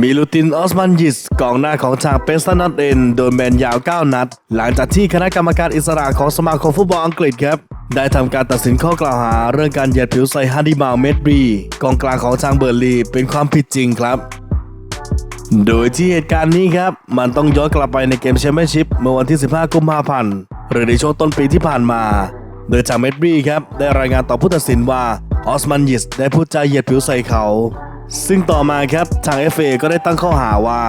มิลูตินออสมันยิสกองหน้าของทางเปสตันนอตเอ็นโดนแบนยาว 9 นัด หลังจากที่คณะกรรมการอิสระของสมาคมฟุตบอลอังกฤษครับ ได้ทำการตัดสินข้อกล่าวหา เรื่องการเหยียดผิวใส่ฮันดิบาลเมดรีกองกลางของทางเบอร์ลีเป็นความผิดจริงครับโดยที่เหตุการณ์นี้ครับ มันต้องย้อนกลับไปในเกมแชมเปี้ยนชิพเมื่อวันที่ 15 กุมภาพันธ์หรือในช่วงต้นปีที่ผ่านมา โดยจากเมดรีครับ ได้รายงานต่อผู้ตัดสินว่าออสมันยิสได้พูดจาเหยียดผิวใส่เขา ซึ่งต่อมาครับทาง FA ก็ได้ตั้งข้อหาว่า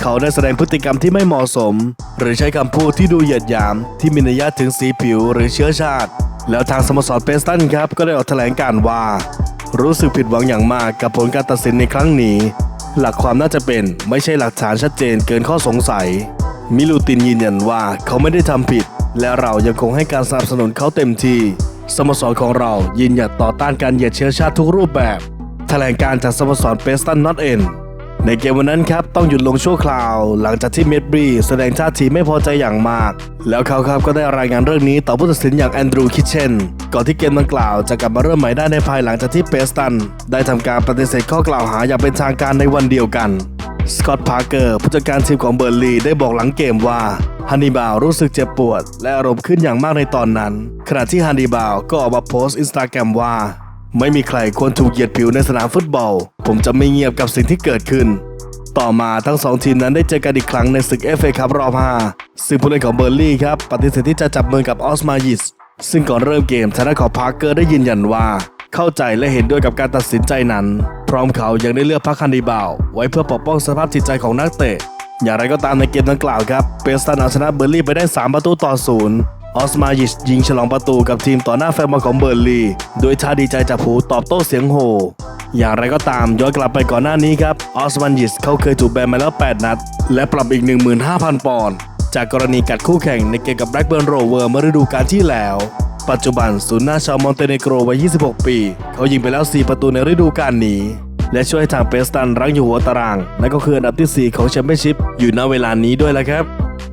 เขาได้แสดงพฤติกรรมที่ไม่เหมาะสม หรือใช้คำพูดที่ดูเหยียดหยาม ที่มีนัยยะถึงสีผิวหรือเชื้อชาติ แล้วทางสโมสรเปสตันครับก็ได้ออกแถลงการว่า รู้สึกผิดหวังอย่างมากกับผลการตัดสินในครั้งนี้ หลักความน่าจะเป็นไม่ใช่หลักฐานชัดเจนเกินข้อสงสัย มิลูตินยืนยันว่าเขาไม่ได้ทำผิด และเรายังคงให้การสนับสนุนเขาเต็มที่สโมสรของเรายืนหยัดต่อต้านการเหยียดเชื้อชาติทุกรูปแบบ ถลงการจากสโมสรเปสตันนอตเอ็นในเกมวันนั้นครับต้องหยุดลงชั่วคราว หลังจากที่เมดบรีแสดงท่าทีไม่พอใจอย่างมาก แล้วเขาครับก็ได้รายงานเรื่องนี้ต่อผู้ตัดสินอย่างแอนดรูว์คิเชนก่อนที่เกมดังกล่าวจะกลับมาเริ่มใหม่ได้ในภายหลังจากที่เปสตัน ได้ทำการปฏิเสธข้อกล่าวหาอย่างเป็นทางการในวันเดียวกันสกอตต์พาร์เกอร์ผู้จัดการทีมของเบอร์ลีได้บอกหลังเกมว่าฮันนิบาลรู้สึกเจ็บปวด และอารมณ์ขึ้นอย่างมากในตอนนั้น ขณะที่ฮันนิบาลก็ออกมาโพสต์อินสตาแกรมว่า ไม่มีใครควรถูกเหยียดผิวในสนามฟุตบอล ผมจะไม่เงียบกับสิ่งที่เกิดขึ้น ต่อมาทั้งสองทีมนั้นได้เจอกันอีกครั้งในศึกเอฟเอคัพรอบ5ซึ่งผู้เล่นของเบอร์ลี่ครับปฏิเสธที่จะจับมือกับออสมายิสซึ่งก่อนเริ่มเกมทางด้านของพาร์เกอร์ได้ยืนยันว่า เข้าใจและเห็นด้วยกับการตัดสินใจนั้น พร้อมเขายังได้เลือกพักคันดีบาวไว้เพื่อปกป้องสภาพจิตใจของนักเตะ อย่างไรก็ตามในเกมดังกล่าวครับเปสตันเอาชนะเบอร์ลี่ไปได้ 3 ประตูต่อศูนย์ ออสมายิชยิงฉลองประตูกับทีมต่อหน้าแฟนบอลของเบอร์ลี โดยท่าดีใจจากผูตอบโต้เสียงโห่อย่างไรก็ตามย้อนกลับไปก่อนหน้านี้ครับออสมันยิสเขาเคยถูกแบนมาแล้ว 8 นัด และปรับอีก 15,000 ปอนด์จากกรณีกัดคู่แข่งในเกมกับแบล็กเบิร์นโรเวอร์เมื่อฤดูกาลที่แล้ว ปัจจุบันศูนย์หน้าชาวมอนเตเนโกรวัย 26 ปี เขายิงไปแล้ว 4 ประตูในฤดูกาลนี้ และช่วยให้ทางเปสตันรั้งอยู่หัวตารางนั่นก็คืออันดับทีสี่4 ของแชมเปี้ยนชิพอยู่ณเวลานี้ด้วยละครับ